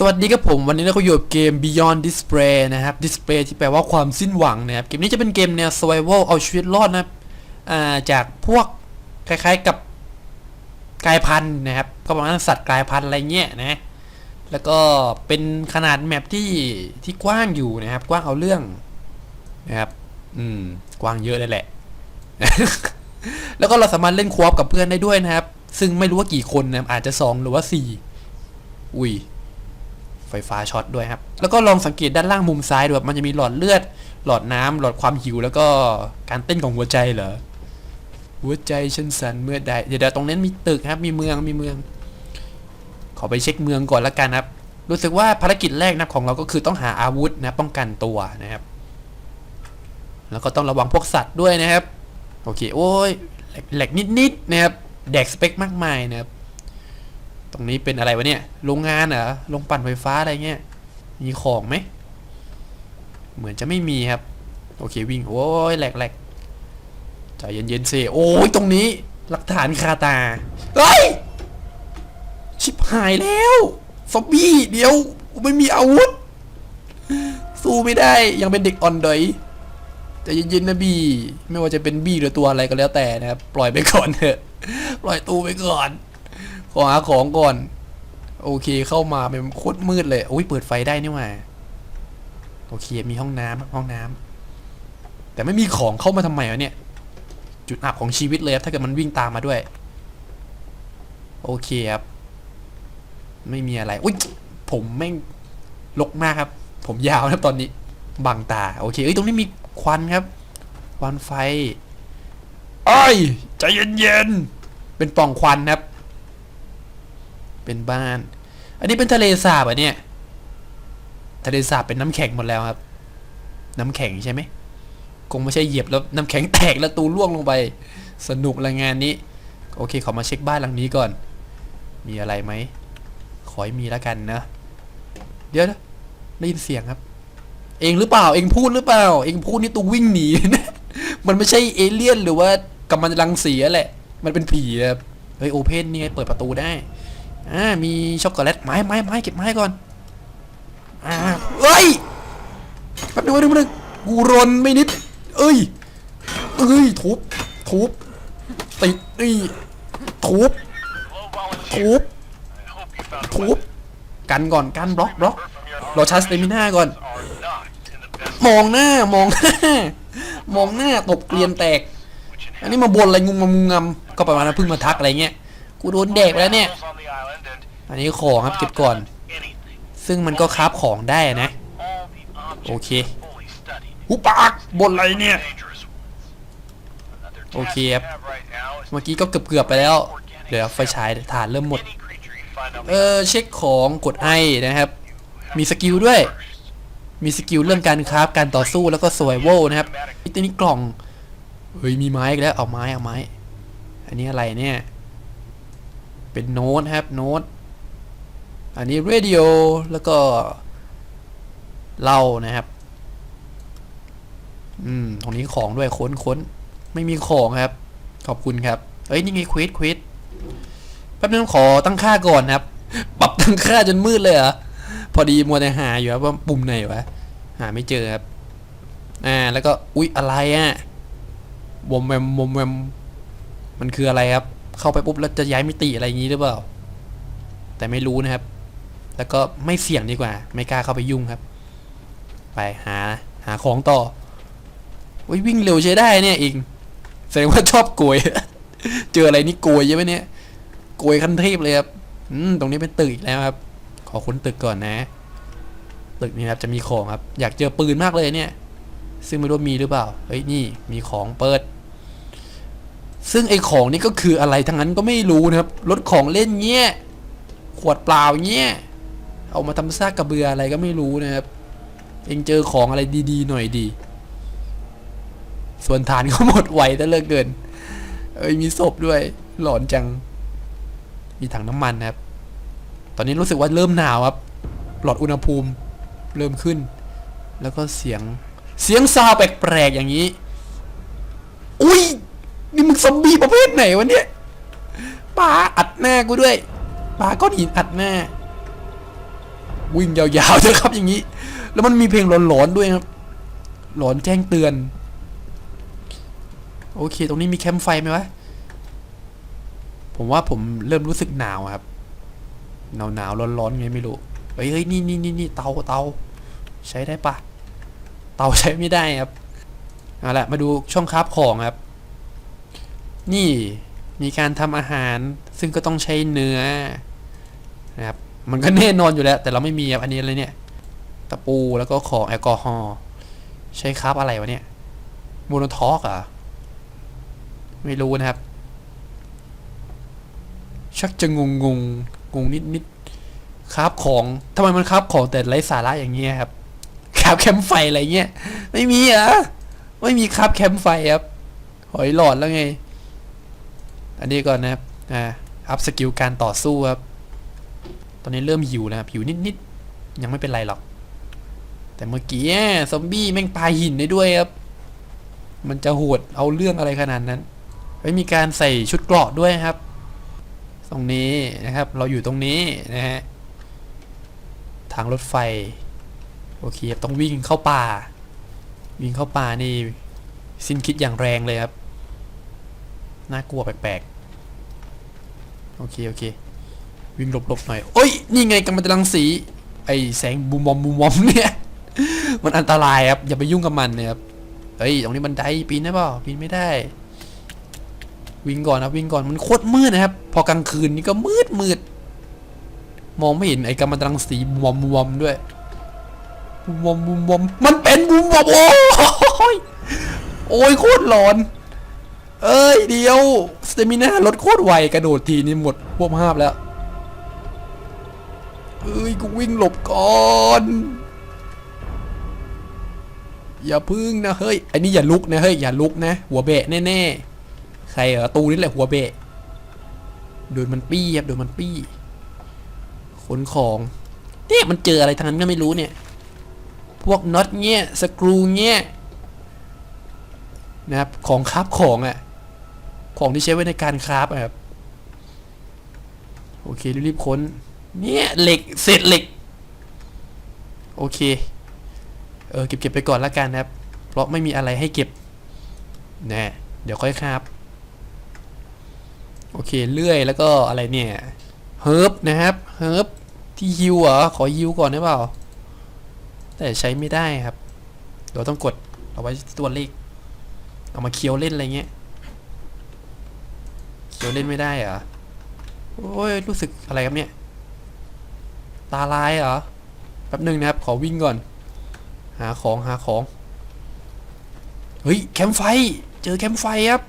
สวัสดีครับผม วันนี้เราก็อยู่กับเกม Beyond Display นะครับ Display ที่แปลว่าความสิ้นหวังนะครับ เกมนี้จะเป็นเกมแนว Survival เอาชีวิตรอดนะครับจากพวกคล้ายๆกับกลายพันธุ์นะครับก็ประมาณสัตว์กลายพันธุ์อะไรเงี้ยนะ แล้วก็เป็นขนาดแมปที่ที่กว้างอยู่นะครับ กว้างเอาเรื่องนะครับ อืม กว้างเยอะเลยแหละ แล้วก็เราสามารถเล่นควอปกับเพื่อนได้ด้วยนะครับ ซึ่งไม่รู้ว่ากี่คนนะคอาจจะสองหรือว่าสี่อุ้ย ไฟฟ้าช็อตด้วยครับ แล้วก็ลองสังเกตด้านล่างมุมซ้ายดูครับมันจะมีหลอดเลือด หลอดน้ำหลอดความหิว แล้วก็การเต้นของหัวใจเหรอ หัวใจฉันสั่นเมื่อใดเดี๋ยวเดี๋ยวตรงนั้นมีตึกครับ มีเมือง มีเมือง ขอไปเช็คเมืองก่อนละกันครับ รู้สึกว่าภารกิจแรกนะของเราก็คือต้องหาอาวุธนะป้องกันตัวนะครับ แล้วก็ต้องระวังพวกสัตว์ด้วยนะครับ โอเค โอ้ยแหลกแหลกนิดๆนะครับ แดกสเปคมากมายนะครับ ตรงนี้เป็นอะไรวะเนี่ยโรงงานเหรอโรงปั่นไฟฟ้าอะไรเงี้ยมีของไหมเหมือนจะไม่มีครับ โอเควิ่งโอ้ยแหลกแหลกใจเย็นๆสิโอ้ยตรงนี้ หลักฐานคาตาเฮ้ยชิบหายแล้วซอมบี้เดี๋ยวไม่มีอาวุธ สู้ไม่ได้ยังเป็นเด็กอ่อนดอยใจเย็นๆนะบีไม่ว่าจะเป็นบี้หรือตัวอะไรก็แล้วแต่นะครับปล่อยไปก่อนเถอะ ปล่อยตูไปก่อน ขอหาของก่อน โอเคเข้ามาเป็นโคตรมืดเลยอุ้ยเปิดไฟได้นี่หว่าโอเคมีห้องน้ำห้องน้ำแต่ไม่มีของเข้ามาทำไมวะเนี่ย จุดอับของชีวิตเลยครับถ้าเกิดมันวิ่งตามมาด้วย โอเคครับ ไม่มีอะไรอุ้ยผมแม่งลกมากครับ ผมยาวนะครับตอนนี้บังตา โอเคเอ้ยตรงนี้มีควันครับ ควันไฟไอ้ใจเย็นๆเป็นปล่องควันครับ เป็นบ้าน อันนี้เป็นทะเลสาบอะเนี่ย ทะเลสาบเป็นน้ำแข็งหมดแล้วครับ น้ำแข็งใช่ไหมคงไม่ใช่เหยียบแล้วน้ำแข็งแตกแล้วตูล่วงลงไป สนุกละงานนี้ โอเคขอมาเช็คบ้านหลังนี้ก่อน มีอะไรไหมขอให้มีแล้วกันนะเดี๋ยวนะได้ยินเสียงครับ เองหรือเปล่า เองพูดหรือเปล่า เองพูดนี่ตูวิ่งหนีนะมันไม่ใช่เอเลี่ยนหรือว่ากำมันรังสีแหละ มันเป็นผีครับ เฮ้ยโอเพนนี่ไงเปิดประตูได้ อ่ามีช็อกโกแลตไม้ไม้ไม้เก็บไม้ก่อนอ่าเอ้ยแป๊บนึงแป๊บนึงแป๊บนึงกูรนไม่นิด เอ้ยเอ้ยทุบทุบติดนี่ทุบทุบทุบกันก่อนกันบล็อกบล็อกรอชาร์จสเตมิน่าก่อน มองหน้ามองหน้ามองหน้าตบเกลียนแตก อันนี้มาบนอะไรงุมงำงุมงำก็ประมาณนั้นเพิ่งมาทักอะไรเงี้ยกูโดนแดกไปแล้วเนี่ย อันนี้ของครับเก็บก่อน ซึ่งมันก็คราฟของได้นะ โอเคหูปากบนอะไรเนี่ย โอเคครับ เมื่อกี้ก็เกือบเกือบไปแล้ว เดี๋ยวไฟฉายฐานเริ่มหมด เออเช็คของกดไอนะครับ มีสกิลด้วย มีสกิลเรื่องการคราฟการต่อสู้แล้วก็สว i โวนะครับนี่ตัวนี้กล่อง เฮ้ยมีไม้อีกแล้วเอาไม้เอาไม้ อันนี้อะไรเนี่ย เป็นโน้ตครับโน้ต อันนี้เรดิโอแล้วก็เล้านะครับ อืม ตรงนี้ของด้วยค้นค้น ไม่มีของครับ ขอบคุณครับ เอ้ย นี่ไงควิดควิดแป๊บนึงขอตั้งค่าก่อนครับ ปรับตั้งค่าจนมืดเลยเหรอ พอดีมัวแต่หาอยู่ครับว่าปุ่มไหนวะ หาไม่เจอครับ อ่า แล้วก็ อุ๊ย อะไรอะ่ะวมแวมวมแวม มันคืออะไรครับ เข้าไปปุ๊บแล้วจะย้ายมิติอะไรอย่างนี้หรือเปล่า แต่ไม่รู้นะครับ แล้วก็ไม่เสี่ยงดีกว่า ไม่กล้าเข้าไปยุ่งครับ ไปหาหาของต่อโอ้ยวิ่งเร็วใช้ได้เนี่ยเองแสดงว่าชอบโกย เจออะไรนี่โกยใช่ไหมเนี่ยโกยขั้นเทพเลยครับอืมตรงนี้เป็นตึกอีกแล้วครับ ขอค้นตึกก่อนนะ ตึกนี้ครับจะมีของครับ อยากเจอปืนมากเลยเนี่ย ซึ่งไม่รู้มีหรือเปล่า เฮ้ยนี่มีของเปิด ซึ่งไอของนี่ก็คืออะไรทั้งนั้นก็ไม่รู้นะครับ รถของเล่นเงี้ย ขวดเปล่าเงี้ย เอามาทำซากกระเบืออะไรก็ไม่รู้นะครับ เองเจอของอะไรดีๆหน่อยดี ส่วนฐานก็หมดไหวแต่เลิกเกิน เอ้ยมีศพด้วย หลอนจัง มีถังน้ำมันนะครับ ตอนนี้รู้สึกว่าเริ่มหนาวครับ หลอดอุณหภูมิเริ่มขึ้น แล้วก็เสียง เสียงซาวแปลกๆอย่างนี้ อุ้ยนี่มึงซอมบี้ประเภทไหนวะเนี่ยปาอัดหน้ากูด้วยปาก้อนหินอัดหน้า วิ่งยาวๆนะครับอย่างนี้ แล้วมันมีเพลงหลอนๆด้วยครับ หลอนแจ้งเตือน โอเค ตรงนี้มีแคมป์ไฟไหมวะ ผมว่าผมเริ่มรู้สึกหนาวครับ หนาวหนาวร้อนร้อนๆไงไม่รู้ เฮ้ยเฮ้ยนี่นี่นี่นี่เตาเตาใช้ได้ปะ เตาใช้ไม่ได้ครับ เอาละมาดูช่องคราฟของครับ นี่มีการทำอาหารซึ่งก็ต้องใช้เนื้อนะครับ มันก็แน่นอนอยู่แล้ว แต่เราไม่มีอันนี้อะไรเนี่ย ตะปูแล้วก็ของแอลกอฮอล์ใช้คราฟอะไรวะเนี่ยโมโนทอกอะไม่รู้นะครับ ชักจะงงงงงงนิดนิดคราฟของทำไมมันคราฟของแต่ไร้สาระอย่างเงี้ยครับคราฟแคมไฟอะไรเงี้ยไม่มีอะไม่มีคราฟแคมไฟครับหอยหลอดแล้วไง อันนี้ก่อนนะครับอ่าอัพสกิลการต่อสู้ครับ อนนี้เริ่มหิวนะครับหิวนิดๆยังไม่เป็นไรหรอก แต่เมื่อกี้ซอมบี้แม่งปาหินได้ด้วยครับ มันจะโหดเอาเรื่องอะไรขนาดนั้นไม่มีการใส่ชุดเกราะด้วยครับ ตรงนี้นะครับ เราอยู่ตรงนี้นะฮะทางรถไฟ โอเคต้องวิ่งเข้าป่า วิ่งเข้าป่านี่ สิ้นคิดอย่างแรงเลยครับ น่ากลัวแปลกๆ โอเค โอเค วิ่งหลบๆหน่อยโอ้ยนี่ไงกำมะตรังสี ไอแสงบูมบอมบูมบอมเนี่ย มันอันตรายครับอย่าไปยุ่งกับมันนะครับเฮ้ยตรงนี้บันไดปีนได้เปล่าปีนไม่ได้ วิ่งก่อนนะวิ่งก่อนมันโคตรมืดนะครับ พอกลางคืนนี่ก็มืดมืดมองไม่เห็นไอ้กำมะตรังสีบูมบอมบูมบอมด้วยบูมบอมบูมบอมมันเป็นบูมบอมโอ้ยโอ้ยโคตรหลอนเอ้ยเดียวสเตมิน่าลดโคตรไวกระโดดทีนี่หมดพวกภาพแล้ว เอ้ยกูวิ่งหลบก่อนอย่าพึ่งนะเฮ้ยไอ้นี่อย่าลุกนะเฮ้ยอย่าลุกนะ หัวเบะแน่ๆใครเหรอตูนี่แหละหัวเบะโดนมันปี้ครับโดนมันปี้ขนของเนี่ยมันเจออะไรทางนั้นก็ไม่รู้เนี่ย พวกน็อตเงี้ยสกรูเงี้ยนะครับของคราฟของอะ่ะของที่ใช้ไว้ในการคราฟอะครับโอเครีบๆค้น เนี่ยเหล็กเศษเหล็ก โอเค เออเก็บเก็บไปก่อนละกันนะครับ เพราะไม่มีอะไรให้เก็บนะเดี๋ยวค่อยคราฟโอเคเลื่อยแล้วก็อะไรเนี่ยเฮิร์บนะครับเฮิร์บที่ฮิวเหรอขอฮิวก่อนได้เปล่า แต่ใช้ไม่ได้ครับ เราต้องกดเอาไว้ตัวเลข เอามาเคี้ยวเล่นอะไรเงี้ยเคี้ยวเล่นไม่ได้เหรอโอ้ยรู้สึกอะไรครับเนี่ย ตาลายเหรอ แป๊บหนึ่งนะครับ ขอวิ่งก่อน หาของหาของ เฮ้ย แคมไฟ เจอแคมไฟครับ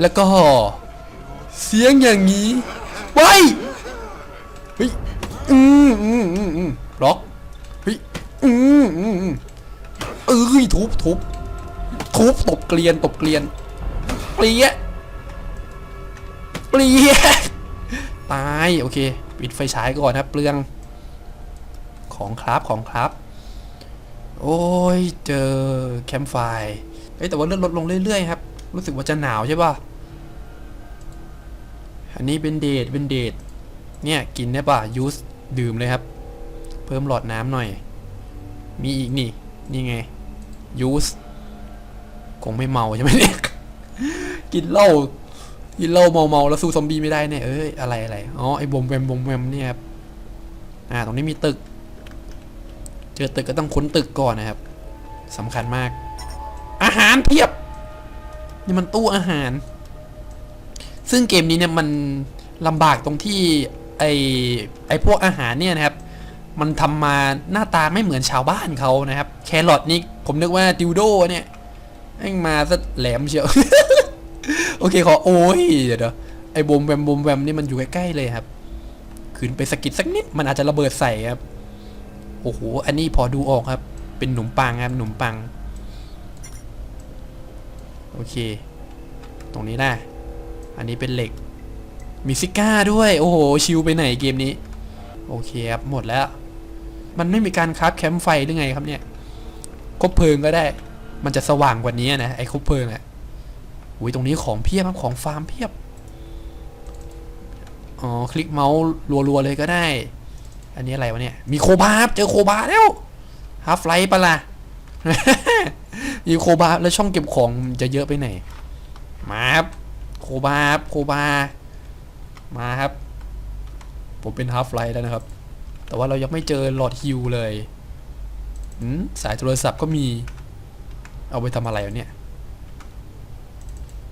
แล้วก็ เสียงอย่างนี้ไว้ยเฮ้ย อืมอืมอืมอืมล็อก เฮ้ย อืมอืมอืมเอ้ยทุบทุบทุบตบเกลียนตบเกลียน เปรี้ยเปรี้ยตาย โอเค ปิดไฟฉายก่อนครับเปลือง ของครับของครับ โอ้ยเจอแคมป์ไฟเฮ้แต่ว่าเลื่อนลดลงเรื่อยๆครับรู้สึกว่าจะหนาวใช่ป่ะอันนี้เป็นเดทเป็นเดทเนี่ยกินได้ป่ะยูสดื่มเลยครับ เพิ่มหลอดน้ำหน่อย มีอีกนี่ นี่ไงยูสคงไม่เมาใช่ไหมเนี่ยกินเหล้า กินเหล้าเมาเมาๆแล้วสู้ซอมบี้ไม่ได้เนี่ยเอ้ยอะไรอะไรอ๋อไอ้บอมแวมบอมแวมเนี่ยครับอ่าตรงนี้มีตึก เจอตึกก็ต้องค้นตึกก่อนนะครับสำคัญมาก อาหารเพียบนี่มันตู้อาหาร ซึ่งเกมนี้เนี่ยมันลำบากตรงที่ไอไอพวกอาหารเนี่ยนะครับ มันทำมาหน้าตาไม่เหมือนชาวบ้านเขานะครับ แครอทนี่ผมนึกว่าดิวโดเนี่ยแม่งมาซะแหลมเชียว โอเคขอโอ้ยเดี๋ยวดูไอ้บมแวมบมแวมนี่มันอยู่ใกล้ๆเลยครับขืนไปสกิดสักนิดมันอาจจะระเบิดใส่ครับโอ้โหอันนี้พอดูออกครับ เป็นหนุ่มปังครับหนุ่มปัง โอเค ตรงนี้นะอันนี้เป็นเหล็ก มีซิก้าด้วย โอ้โห ชิวไปไหนเกมนี้ โอเคครับหมดแล้ว มันไม่มีการคราฟแคมป์ไฟหรือไงครับเนี่ยคบเพลิงก็ได้ มันจะสว่างกว่านี้นะไอ้คบเพลิงอะ อุ้ยตรงนี้ของเพียบครับของฟาร์มเพียบ อ๋อ คลิกเมาส์รัวๆเลยก็ได้ อันนี้อะไรวะเนี่ย มีโคบารับเจอโคบาแล้วฮาฟไลท์ปะล่ะมีโคบาแล้วช่องเก็บของจะเยอะไปไหน มาครับ โคบารับโคบา มาครับ ผมเป็นฮาฟไลท์แล้วนะครับ แต่ว่าเรายังไม่เจอหลอดฮิวเลยสายโทรศัพท์ก็มี เอาไปทำอะไรวะเนี่ย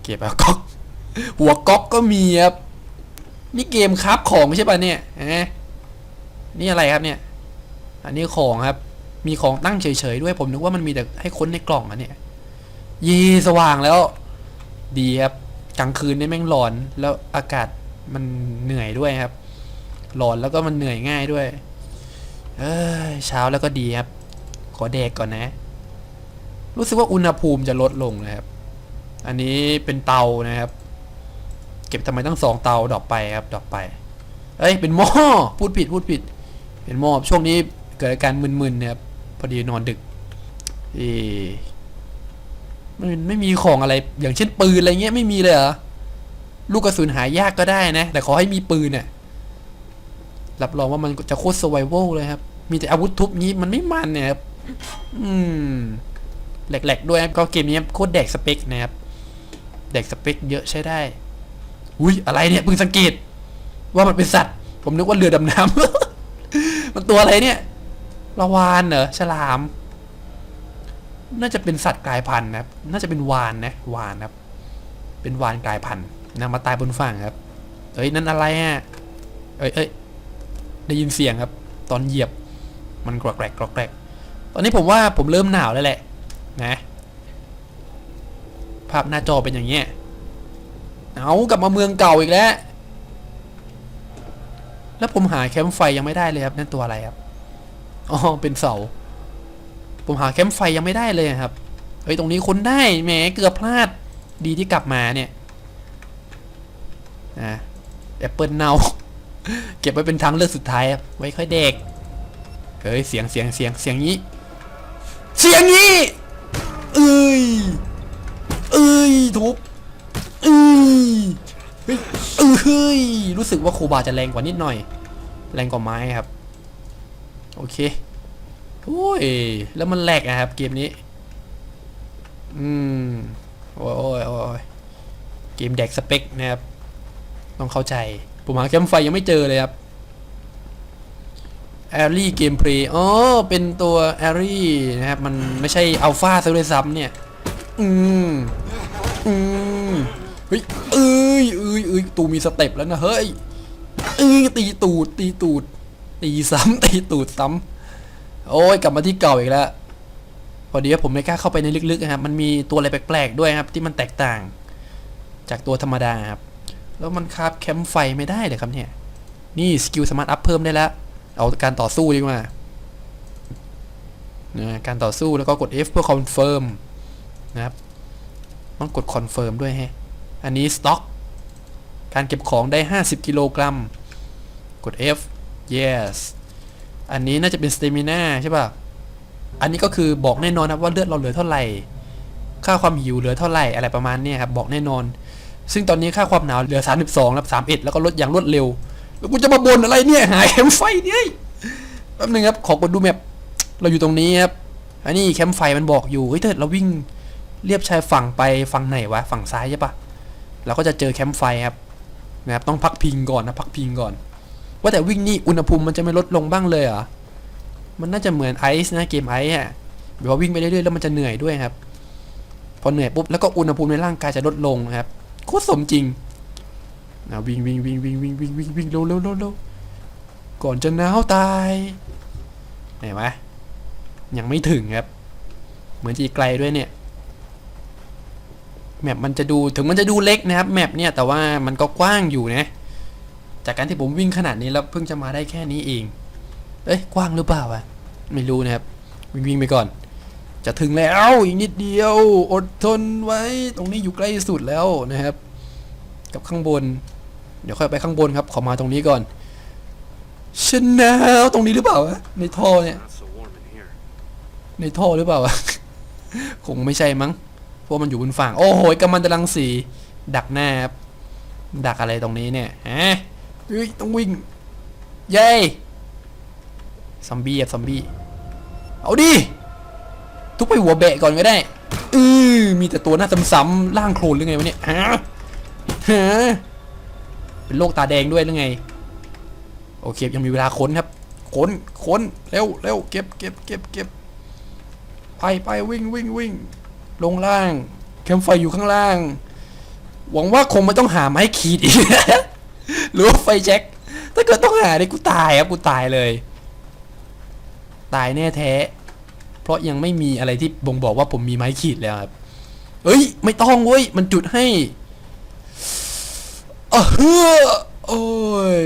ก็บก๊อกหัวก๊อกก็มีครับนี่เกมครับของใช่ป่ะเนี่ยฮะนี่อะไรครับเนี่ย อันนี้ของครับ มีของตั้งเฉยๆด้วยผมนึกว่ามันมีแต่ให้ค้นในกล่องอะเนี่ยยีสว่างแล้ว ดีครับกลางคืนนี่แม่งร้อนแล้วอากาศมันเหนื่อยด้วยครับร้อนแล้วก็มันเหนื่อยง่ายด้วย เอ้ยเช้าแล้วก็ดีครับ ขอแดกก่อนนะ รู้สึกว่าอุณหภูมิจะลดลงนะครับ อันนี้เป็นเตานะครับ เก็บทำไมตั้งสองเตาดอกไปครับดอกไป เอ้ยเป็นหม้อพูดผิดพูดผิด เป็นหม้อช่วงนี้เกิดอาการมึนๆนะครับพอดีนอนดึกเอมันไม่มีของอะไรอย่างเช่นปืนอะไรเงี้ยไม่มีเลยเหรอลูกกระสุนหายากก็ได้นะ แต่ขอให้มีปืนน่ะรับรองว่ามันจะโคตรสไวเวลเลยครับ มีแต่อาวุธทุบงี้มันไม่มันเนี่ยครับ อืมแหลกๆด้วยครับก็เกมนี้โคตรแดกสเปคนะครับ แดกสเปคเยอะใช้ได้ อุ้ยอะไรเนี่ยเพิ่งสังเกต ว่ามันเป็นสัตว์ ผมนึกว่าเรือดำน้ำ มันตัวอะไรเนี่ยละวานเหรอฉลาม น่าจะเป็นสัตว์กลายพันธุ์นะครับ น่าจะเป็นวานนะวานครับ เป็นวานกลายพันธุ์นะมาตายบนฝั่งครับ เอ้ยนั่นอะไรอะ เอ้ยเอ้ยได้ยินเสียงครับ ตอนเหยียบ มันกรอกแกรกกรอกแกรกตอนนี้ผมว่าผมเริ่มหนาวแล้วแหละ นะ ภาพหน้าจอเป็นอย่างเงี้ยเอากลับมาเมืองเก่าอีกแล้ว แล้วผมหาแคมป์ไฟยังไม่ได้เลยครับนั่นตัวอะไรครับอ๋อเป็นเสา ผมหาแคมป์ไฟยังไม่ได้เลยครับเฮ้ยตรงนี้ค้นได้แหมเกือบพลาดดีที่กลับมาเนี่ยนะแอปเปิลเนาเก็บไว้เป็นทางเลือกสุดท้ายครับไว้ค่อยเด็กเฮ้ยเสียงเสียงเสียงเสียงนี้ เสียงนี้เอ้ย เอ้ยทุบเอ้ยเอ้ยรู้สึกว่าโคบาจะแรงกว่านิดหน่อย แรงกว่าไม้ครับ โอเคโอ้ยแล้วมันแหลกนะครับเกมนี้ อืมโอ้ยโอ้ยโอ้ยเกมแดกสเปคนะครับ ต้องเข้าใจ ผมหาแคมไฟยังไม่เจอเลยครับแอรี่เกมเพลย์อ๋อเป็นตัวแอรี่นะครับ มันไม่ใช่อัลฟาซะด้วยซ้ำเนี่ย อืมอืมเฮ้ยเอ้ยเอ้ยเอ้ยตูมีสเต็ปแล้วนะเฮ้ยเอ้ยตีตูดตีตูด ตีซ้ำตีตูดซ้ำโอ้ยกลับมาที่เก่าอีกแล้วพอดีว่าผมไม่กล้าเข้าไปในลึกๆนะครับ มันมีตัวอะไรแปลกๆด้วยครับ ที่มันแตกต่าง จากตัวธรรมดาครับ แล้วมันคาบแคมป์ไฟไม่ได้เลยครับเนี่ย นี่สกิลสามารถอัพเพิ่มได้แล้ว เอาการต่อสู้ดีกว่านะการต่อสู้แล้วก็กด F เพื่อคอนเฟิร์ม นะครับ ต้องกดคอนเฟิร์มด้วยฮะ อันนี้สต็อก การเก็บของได้ 50 กิโลกรัม กด F yes อันนี้น่าจะเป็น stamina ใช่ป่ะ อันนี้ก็คือบอกแน่นอนนะว่าเลือดเราเหลือเท่าไหร่ ค่าความหิวเหลือเท่าไหร่อะไรประมาณนี้ครับบอกแน่นอน ซึ่งตอนนี้ค่าความหนาวเหลือ 32แล้ว31 แล้วก็ลดอย่างรวดเร็ว แล้วกูจะมาบ่นอะไรเนี่ยหาแคมป์ไฟเนี่ยแป๊บนึงครับ ขอกดดูแมพเราอยู่ตรงนี้ครับ อันนี้แคมป์ไฟมันบอกอยู่ เฮ้ยถ้าเราวิ่ง เรียบชายฝั่งไปฝั่งไหนวะฝั่งซ้ายใช่ปะเราก็จะเจอแคมป์ไฟครับนะครับต้องพักพิงก่อนนะพักพิงก่อน ว่าแต่วิ่งนี่อุณหภูมิมันจะไม่ลดลงบ้างเลยเหรอมันน่าจะเหมือนไอซ์นะเกมไอซ์อะแบบว่าวิ่งไปเรื่อยๆแล้วมันจะเหนื่อยด้วยครับ พอเหนื่อยปุ๊บแล้วก็อุณหภูมิในร่างกายจะลดลงครับโคตรสมจริงนะวิ่งวิ่งวิ่งวิ่งวิ่งวิ่งวิ่งวิ่งเร็วเร็วเร็วเร็วก่อนจะหนาวตายไหนวะยังไม่ถึงครับ เหมือนจะไกลด้วยเนี่ย แมปมันจะดูถึงมันจะดูเล็กนะครับแมปเนี่ยแต่ว่ามันก็กว้างอยู่นะจากการที่ผมวิ่งขนาดนี้แล้วเพิ่งจะมาได้แค่นี้เอง เอ้ยกว้างหรือเปล่าวะไม่รู้นะครับ วิ่งวิ่งไปก่อน จะถึงแล้วอีกนิดเดียว อดทนไว้ ตรงนี้อยู่ใกล้สุดแล้วนะครับ กับข้างบน เดี๋ยวค่อยไปข้างบนครับ ขอมาตรงนี้ก่อนฉันหนาวตรงนี้หรือเปล่าวะในท่อเนี่ย ในท่อหรือเปล่าวะคงไม่ใช่มั้ง พราะมันอยู่บนฝั่ง โอ้โหกำมันตรังสี ดักหน้าครับ ดักอะไรตรงนี้เนี่ยฮะเฮ้ยต้องวิ่ง เย้ซอมบี้อะซอมบี้ เอาดิ ทุบไปหัวแบะก่อนก็ได้อือมีแต่ตัวหน้าซ้ำๆล่างโคลนหรือไงวะเนี่ยฮะฮะเป็นโรคตาแดงด้วยหรือไง โอเคยังมีเวลาค้นครับ ค้นค้นเร็วเร็วเก็บเก็บเก็บเก็บไปไปวิ่งวิ่งวิ่ง ลงล่างแคมไฟอยู่ข้างล่าง หวังว่าคงไม่ต้องหาไม้ขีดอีกหรือว่าไฟแจ็คถ้าเกิดต้องหาเนี่ยกูตายครับกูตายเลย ตายแน่แท้ เพราะยังไม่มีอะไรที่บ่งบอกว่าผมมีไม้ขีดแล้วครับเอ้ย ไม่ต้องเว้ย มันจุดให้เออเฮ้อโอ้ย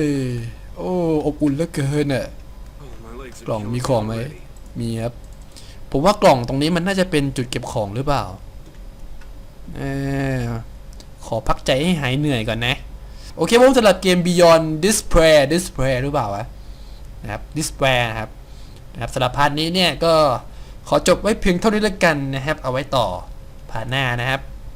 โอ้อบอุ่นเหลือเกินอะ กล่องมีของไหม มีครับ ผมว่ากล่องตรงนี้มันน่าจะเป็นจุดเก็บของหรือเปล่าเออขอพักใจให้หายเหนื่อยก่อนนะ โอเคผมสำหรับเกม Beyond Display Display หรือเปล่าวะนะครับ Display นะครับนะครับสำหรับพาร์ทนี้เนี่ยก็ขอจบไว้เพียงเท่านี้แล้วกันนะครับ เอาไว้ต่อพาร์ทหน้านะครับ